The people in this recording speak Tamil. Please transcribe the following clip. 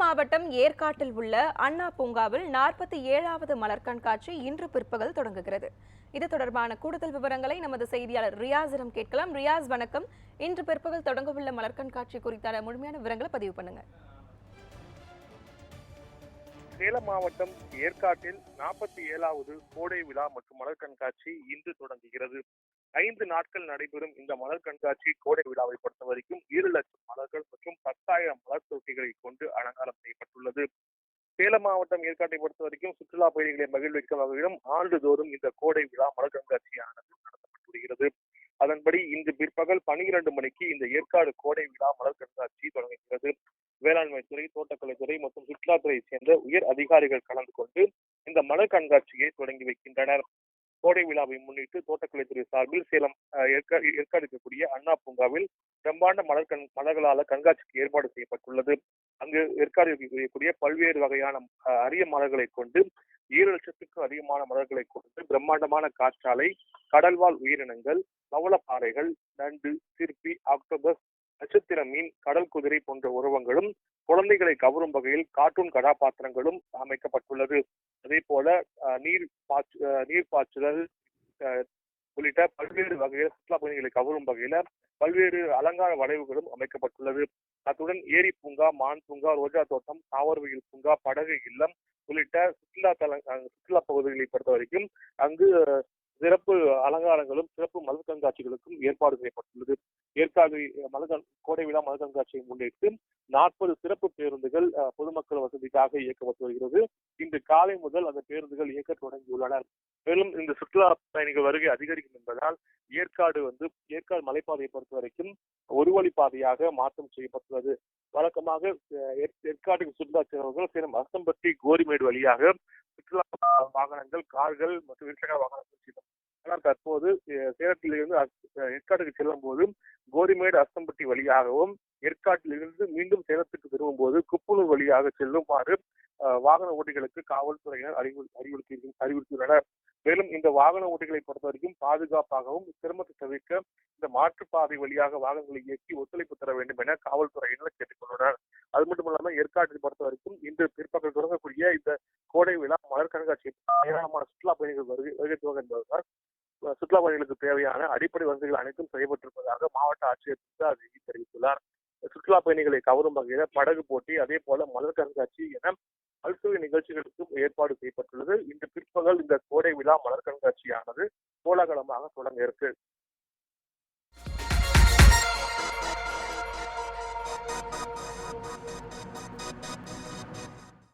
மாவட்டம் ஏற்காட்டில் உள்ள அண்ணா பூங்காவில் நாற்பத்தி ஏழாவது மலர் கண்காட்சி இன்று பிற்பகல் தொடங்குகிறது. இது தொடர்பான கூடுதல் விவரங்களை நமது செய்தியாளர் ரியாஸிடம் கேட்கலாம். ரியாஸ் வணக்கம். இன்று பிற்பகல் தொடங்கவுள்ள மலர் கண்காட்சி குறித்தான முழுமையான விவரங்களை பதிவு பண்ணுங்க. சேலம் மாவட்டம் ஏற்காட்டில் நாற்பத்தி ஏழாவது கோடை விழா மற்றும் மலர் கண்காட்சி இன்று தொடங்குகிறது. ஐந்து நாட்கள் நடைபெறும் இந்த மலர் கண்காட்சி கோடை விழாவை பொறுத்த வரைக்கும் ஏழு லட்சம் மலர்கள் மற்றும் பத்தாயிரம் மலர் தொட்டிகளை கொண்டு அலங்காரம் செய்யப்பட்டுள்ளது. சேலம் மாவட்டம் ஏற்காட்டை பொறுத்த வரைக்கும் சுற்றுலா பயணிகளை மகிழ்விக்கும் வகையிலும் ஆண்டுதோறும் இந்த கோடை விழா மலர் கண்காட்சியானது நடத்தப்பட்டு வருகிறது அதன்படி இன்று பிற்பகல் பனிரெண்டு மணிக்கு இந்த ஏற்காடு கோடை விழா மலர் கண்காட்சி தொடங்குகிறது. வேளாண்மை துறை தோட்டக்கலைத்துறை மற்றும் சுற்றுலாத்துறையை சேர்ந்த உயர் அதிகாரிகள் கலந்து கொண்டு இந்த மலர் கண்காட்சியை தொடங்கி வைக்கின்றனர். கோடை விழாவை முன்னிட்டு தோட்டக்கலைத்துறை சார்பில் சேலம் அஹ், ஏற்காடு இருக்கக்கூடிய அண்ணா பூங்காவில் பிரம்மாண்ட மலர் கண் மலர்களால கண்காட்சிக்கு ஏற்பாடு செய்யப்பட்டுள்ளது. அங்கு ஏற்காடு இருக்கக்கூடிய பல்வேறு வகையான அஹ், அரிய மலர்களை கொண்டு ஏழு லட்சத்துக்கும் அதிகமான மலர்களை கொண்டு பிரம்மாண்டமான காற்றாலை கடல்வாழ் உயிரினங்கள் பவளப்பாறைகள் நண்டு சிற்பி ஆக்டோபஸ் நட்சத்திர மீன் கடல் குதிரை போன்ற உருவங்களும் குழந்தைகளை கவரும் வகையில் கார்ட்டூன் கதாபாத்திரங்களும் அமைக்கப்பட்டுள்ளது. அதே போல நீர் பாய்ச்சு நீர் பாய்ச்சுதல் உள்ளிட்ட பல்வேறு வகையில் சுற்றுலா பயணிகளை கவரும் வகையில பல்வேறு அலங்கார வளைவுகளும் அமைக்கப்பட்டுள்ளது. அத்துடன் ஏரி பூங்கா மான் பூங்கா ரோஜா தோட்டம் தாவரவியல் பூங்கா படகு இல்லம் உள்ளிட்ட சுற்றுலா தல சுற்றுலா பகுதிகளை பொறுத்த வரைக்கும் அங்கு சிறப்பு அலங்காரங்களும் சிறப்பு மலர் கண்காட்சிகளுக்கும் ஏற்பாடு செய்யப்பட்டுள்ளது. ஏற்காடு மலர் கோடை விழா மலர் கண்காட்சியை முன்னிட்டு நாற்பது சிறப்பு பேருந்துகள் பொதுமக்கள் வசதிக்காக இயக்கப்பட்டு வருகிறது. இன்று காலை முதல் அந்த பேருந்துகள் இயக்க தொடங்கியுள்ளன மேலும் இந்த சுற்றுலா பயணிகள் வருகை அதிகரிக்கும் என்பதால் ஏற்காடு வந்து ஏற்காடு மலைப்பாதையை பொறுத்த வரைக்கும் ஒரு வழி பாதையாக மாற்றம் செய்யப்பட்டுள்ளது. வழக்கமாக ஏற்காட்டுக்கு சுற்றுலா செல்வர்கள் சேலம் அசம்பட்டி கோரிமேடு வழியாக சுற்றுலா வாகனங்கள் கார்கள் மற்றும் இருசக்கர வாகனங்கள் செல்லும் ஆனால் தற்போது சேலத்திலிருந்து ஏற்காட்டுக்கு செல்லும் போது கோரிமேடு அஸ்தம்பட்டி வழியாகவும் ஏற்காட்டிலிருந்து மீண்டும் சேலத்துக்கு திரும்பும் போது குப்பனூர் வழியாக செல்லுமாறு வாகன ஓட்டிகளுக்கு காவல்துறையினர் அறிவுறுத்தி அறிவுறுத்தியுள்ளனர். மேலும் இந்த வாகன ஓட்டிகளை பொறுத்த வரைக்கும் பாதுகாப்பாகவும் சிரமத்தை தவிர்க்க இந்த மாற்றுப்பாதை வழியாக வாகனங்களை இயக்கி ஒத்துழைப்பு தர வேண்டும் என காவல்துறையினர் கேட்டுக்கொண்டுள்ளனர் அது மட்டும் இல்லாமல் ஏற்காட்டை பொறுத்த வரைக்கும் இன்று பிற்பகல் தொடங்கக்கூடிய இந்த கோடை விழா மலர் கண்காட்சி ஏராளமான சுற்றுலா பயணிகள் வருகை வருகை துவங்க என்பதால் சுற்றுலா பயணிகளுக்கு தேவையான அடிப்படை வசதிகள் அனைத்தும் செய்யப்பட்டிருப்பதாக மாவட்ட ஆட்சியர் துர்காதேவி தெரிவித்துள்ளார். சுற்றுலா பயணிகளை கவரும் வகையில படகு போட்டி அதே போல மலர் கண்காட்சி என பல்சுவை நிகழ்ச்சிகளுக்கும் ஏற்பாடு செய்யப்பட்டுள்ளது. இன்று பிற்பகல் இந்த கோடை விழா மலர் கண்காட்சியானது கோலாகலமாக தொடங்க இருக்கு.